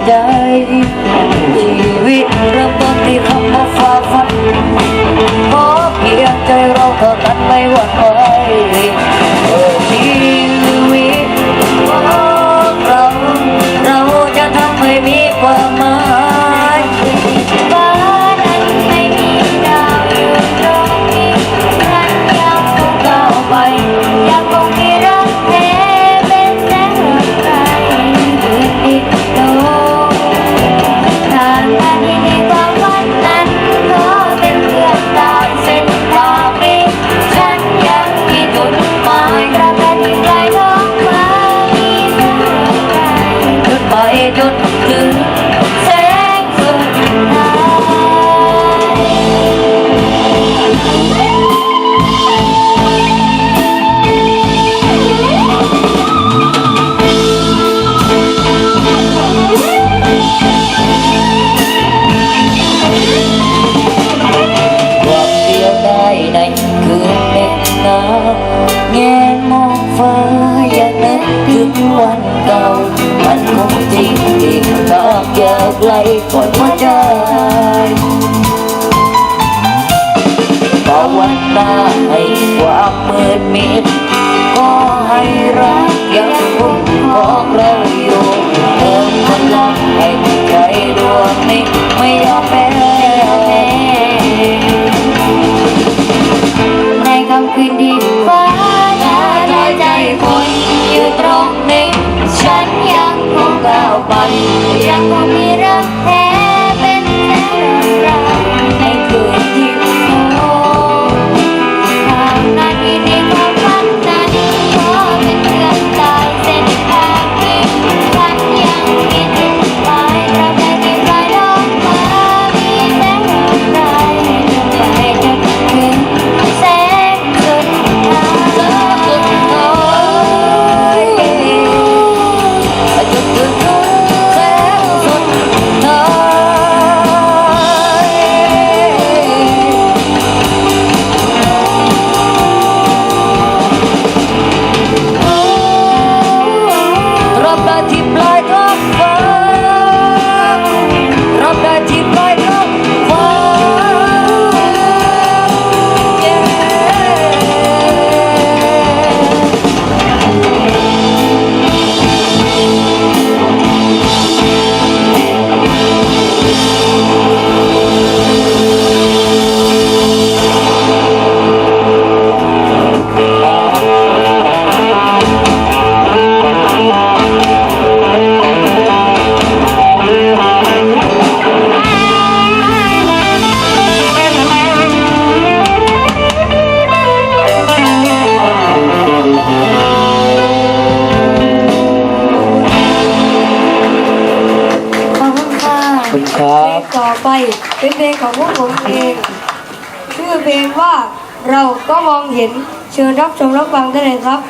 เข้าใจชีวิต อยากไล่คนหัวใจภาวันตาให้ความมืดมิดก็ให้รักยังคงของเราอยู่เติมพลังให้ใจดวงนี้ไม่ยอมแพ้ อนยังคงมีรักแท้ อไป เป็นเพลงของพวกผมเอง ชื่อเพลงว่าเราก็มองเห็นเชิญรับชมรับฟังได้เลยครับ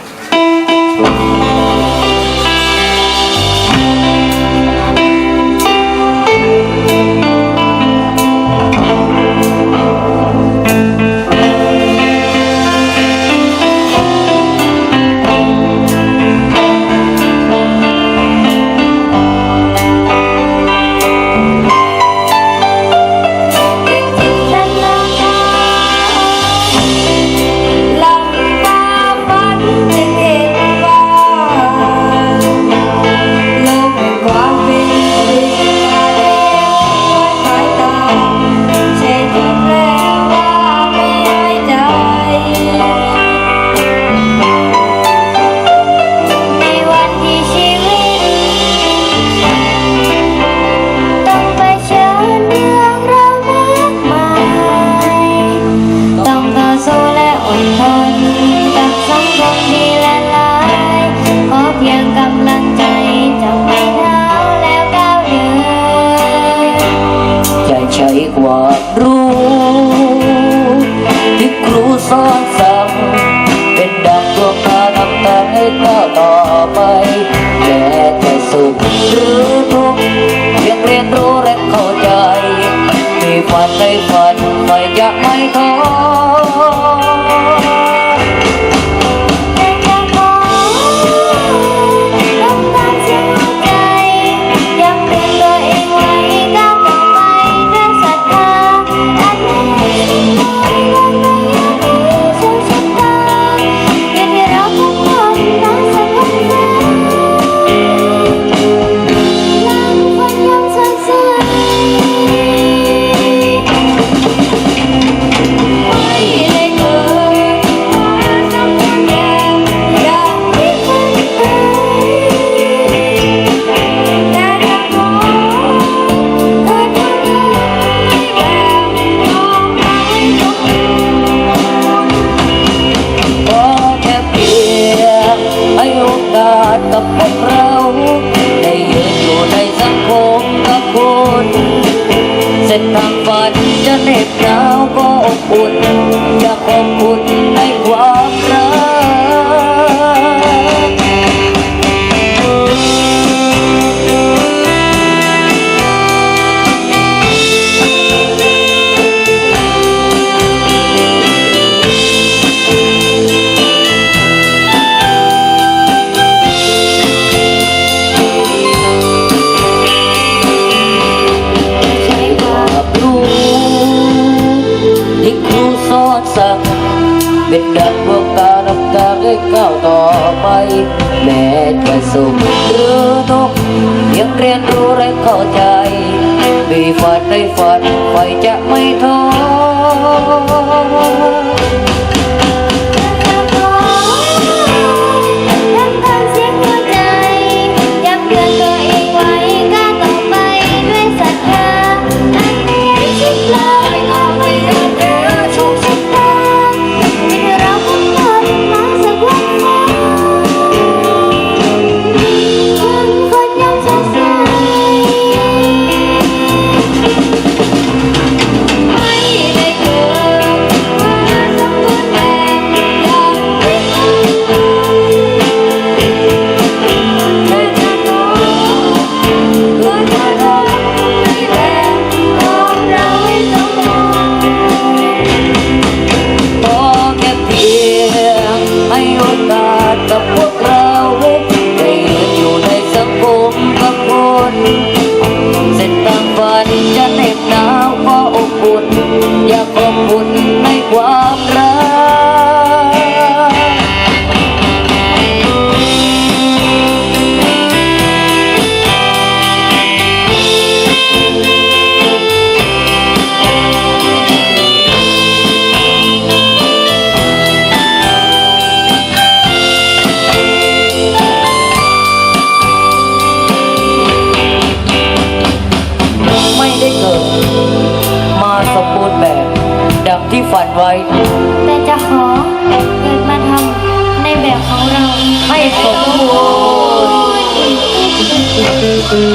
สุขหรือทุกข์ยังเรียนรู้ ขอบคุ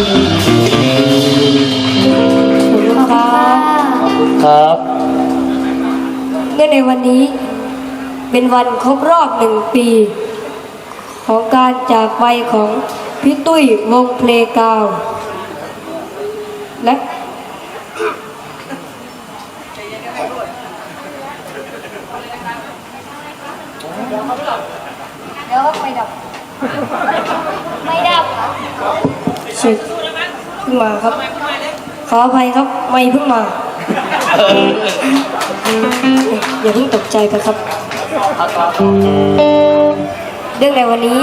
ณครับขอบคุณครับ เนื่องในวันนี้เป็นวันครบรอบหนึ่งปี ของการจากไปของพี่ตุ้ยวงเพลงกาว และ เดี๋ยวไฟดับ ไม่ดับเช็คขึ้นมาครับ ขออภัยครับไม่เพิ่งมาอย่าเพิ่งตกใจกันครับเรื่องในวันนี้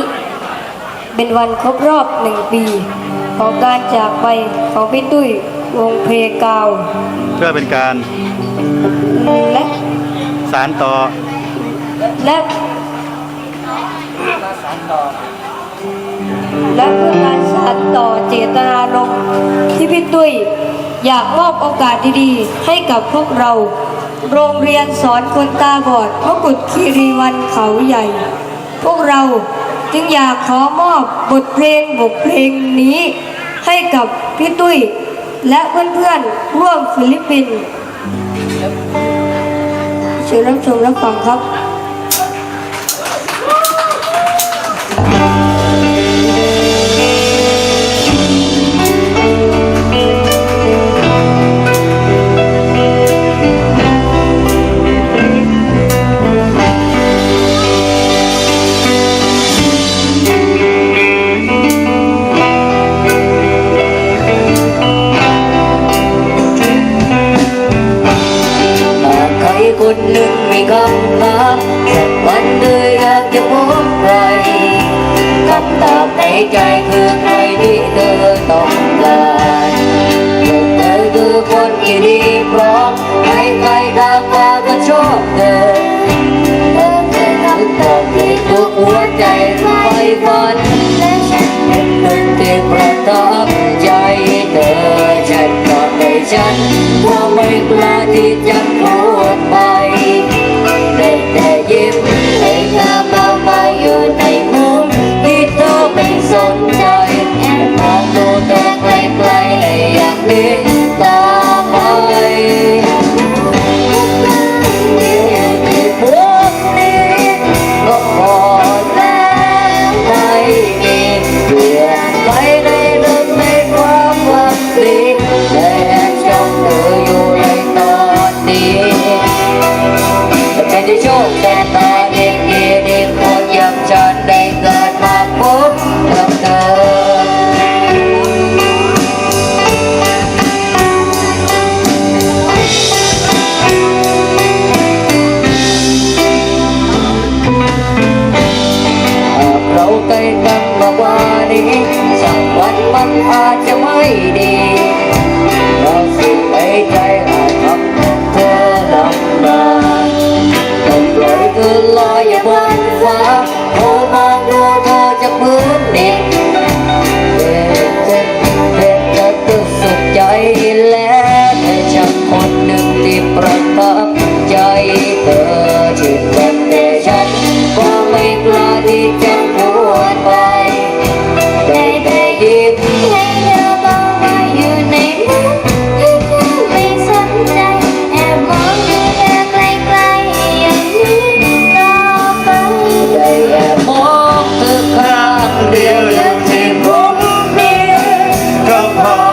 เป็นวันครบรอบหนึ่งปี ของการจากไปของพี่ตุ้ยวงเพลงกาว เพื่อเป็นการและสารต่อและ และเพื่อการสานต่อเจตนารมณ์ที่พี่ตุ้ยอยากมอบโอกาสดีๆ ให้กับพวกเรา โรงเรียนสอนคนตาบอดพระกุฎคีรีวันเขาใหญ่ พวกเราจึงอยากขอมอบบทเพลงบทเพลงนี้ ให้กับพี่ตุ้ย และเพื่อนๆร่วมฟิลิปปินส์เชิญรับชมรับฟังครับ ใจ Oh.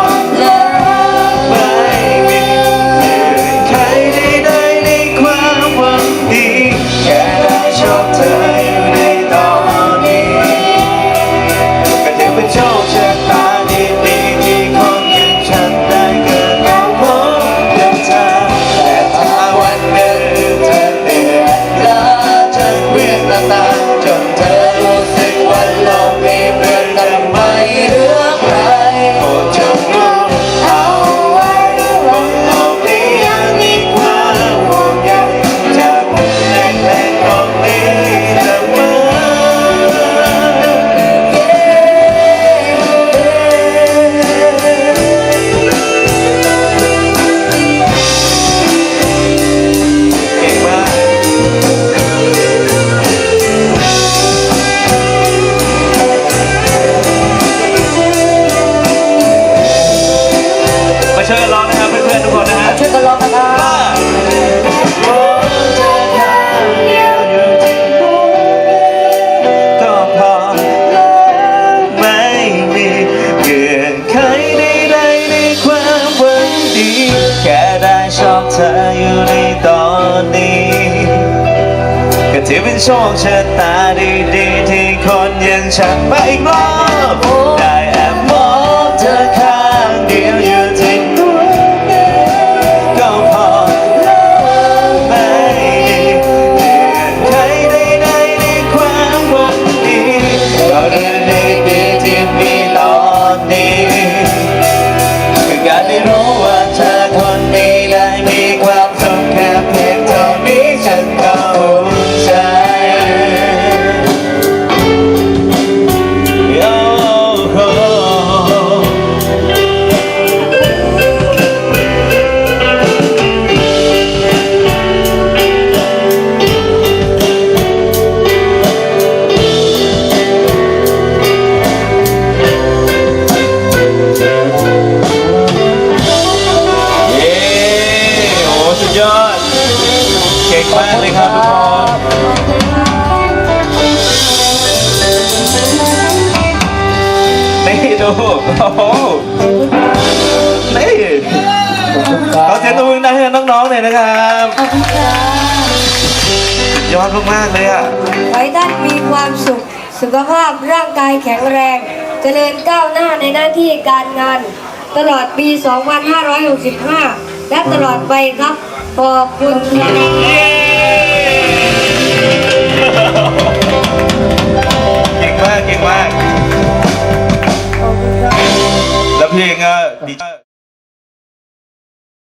ที่เป็นโชคชะตาดีๆที่คนยังฉันไปอีกรอบได้แอบ โอ้โหนี่ขอเสียงตัวเองนะให้น้องๆเลยนะครับขอบคุณค่ะยอดมากๆเลยอะไว้ท่านมีความสุข สุขภาพร่างกายแข็งแรง เจริญก้าวหน้าในหน้าที่การงาน ตลอดปี 2565 และตลอดไปครับ ขอบคุณครับเก่งมากเก่งมาก 那个，你。